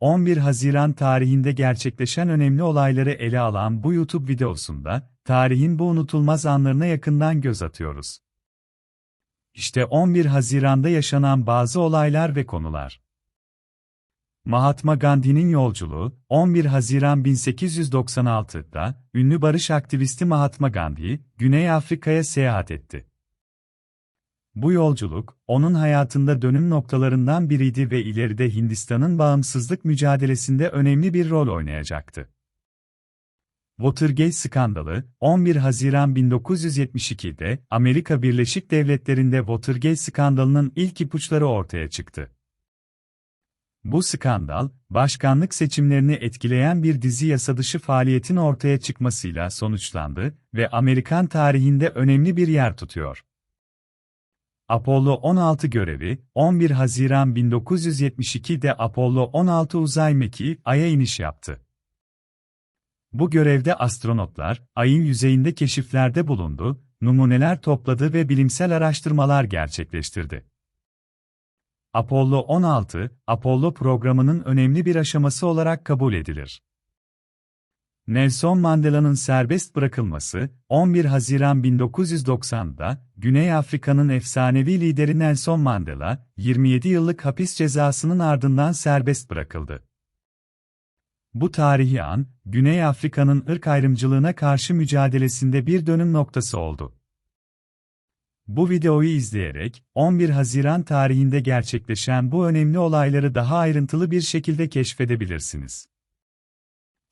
11 Haziran tarihinde gerçekleşen önemli olayları ele alan bu YouTube videosunda, tarihin bu unutulmaz anlarına yakından göz atıyoruz. İşte 11 Haziran'da yaşanan bazı olaylar ve konular. Mahatma Gandhi'nin yolculuğu, 11 Haziran 1896'da, ünlü barış aktivisti Mahatma Gandhi, Güney Afrika'ya seyahat etti. Bu yolculuk, onun hayatında dönüm noktalarından biriydi ve ileride Hindistan'ın bağımsızlık mücadelesinde önemli bir rol oynayacaktı. Watergate skandalı, 11 Haziran 1972'de Amerika Birleşik Devletleri'nde Watergate skandalının ilk ipuçları ortaya çıktı. Bu skandal, başkanlık seçimlerini etkileyen bir dizi yasadışı faaliyetin ortaya çıkmasıyla sonuçlandı ve Amerikan tarihinde önemli bir yer tutuyor. Apollo 16 görevi, 11 Haziran 1972'de Apollo 16 uzay mekiği Ay'a iniş yaptı. Bu görevde astronotlar, Ay'ın yüzeyinde keşiflerde bulundu, numuneler topladı ve bilimsel araştırmalar gerçekleştirdi. Apollo 16, Apollo programının önemli bir aşaması olarak kabul edilir. Nelson Mandela'nın serbest bırakılması, 11 Haziran 1990'da, Güney Afrika'nın efsanevi lideri Nelson Mandela, 27 yıllık hapis cezasının ardından serbest bırakıldı. Bu tarihi an, Güney Afrika'nın ırk ayrımcılığına karşı mücadelesinde bir dönüm noktası oldu. Bu videoyu izleyerek, 11 Haziran tarihinde gerçekleşen bu önemli olayları daha ayrıntılı bir şekilde keşfedebilirsiniz.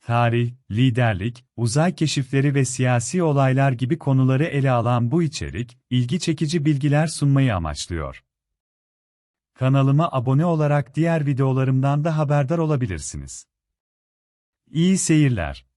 Tarih, liderlik, uzay keşifleri ve siyasi olaylar gibi konuları ele alan bu içerik, ilgi çekici bilgiler sunmayı amaçlıyor. Kanalıma abone olarak diğer videolarımdan da haberdar olabilirsiniz. İyi seyirler.